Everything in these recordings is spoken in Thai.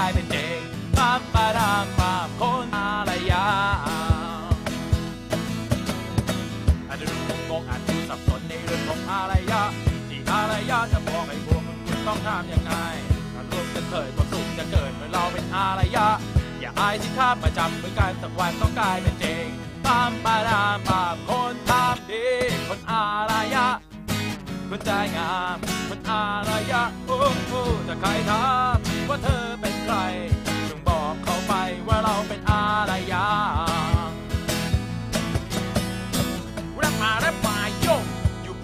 ลายเป็นจริงปามปารามปามคนอะไรยาอาจจะดูงงอาจจะสับสนในเรื่องของอะไรยาที่อะไรยาจะบอกให้พวกคุณคุณต้องทำยังไงการรวมกันเถิดความสุขจะเกิดเมื่อเราเป็นอะไรยาอย่าอายสิครับมาจับมือกันสักวันต้องกลายเป็นจริงปามปารามปามคนทำดีคนอะไรยาคนใจงามคนอารยะโอ้โอ้จะใครถา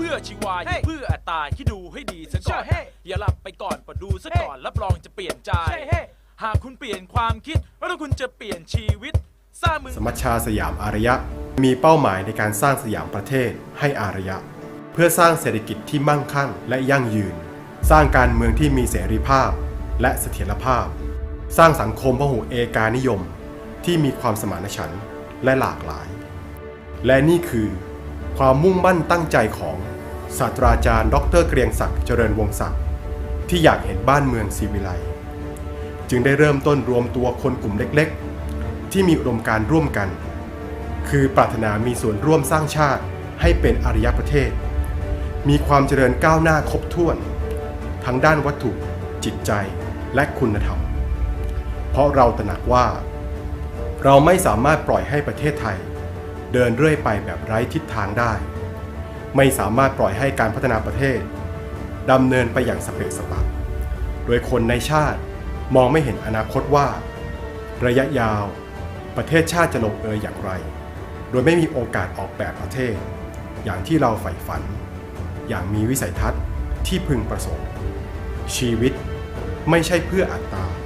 พื่อชีวาอยู่เพื่ออัตตาที่ดูให้ดีซะก่อนอย่าหลับไปก่อนปะดูซะก่อนรับรองจะเปลี่ยนใจหากคุณเปลี่ยนความคิดว่าถ้าคุณจะเปลี่ยนชีวิต สร้างมึงสมัชชาสยามอารยะ มีเป้าหมายในการสร้างสยามประเทศให้อารยะ เพื่อสร้างเศรษฐกิจที่มั่งคั่งและยั่งยืน สร้างการเมืองที่มีเสรีภาพ และเสถียรภาพ สร้างสังคมพหุเอกานิยม ที่มีความสมานฉันท์และหลากหลาย และนี่คือความมุ่งมั่นตั้งใจของ ศาสตราจารย์ ดรเกรียงศักดิ์เจริญวงศ์ศักดิ์ที่อยากเห็นบ้านเมืองสีวิไลจึงได้เริ่มต้นรวมตัวคนกลุ่มเล็กๆ ที่มีอุดมการร่วมกัน คือปรารถนามีส่วนร่วมสร้างชาติให้เป็นอารยประเทศ มีความเจริญก้าวหน้าครบถ้วน ทั้งด้านวัตถุ จิตใจและคุณธรรม เพราะเราตระหนักว่า เราไม่สามารถปล่อยให้ประเทศไทย เดินเรื่อยไปแบบไร้ทิศทางได้ ไม่สามารถปล่อยให้การพัฒนาประเทศดำเนินไปอย่างสเปะสปะ โดยคนในชาติมองไม่เห็นอนาคตว่า ระยะยาวประเทศชาติจะลงเอยอย่างไร โดยไม่มีโอกาสออกแบบประเทศ อย่างที่เราใฝ่ฝัน อย่างมีวิสัยทัศน์ที่พึงประสงค์ ชีวิตไม่ใช่เพื่ออัตตา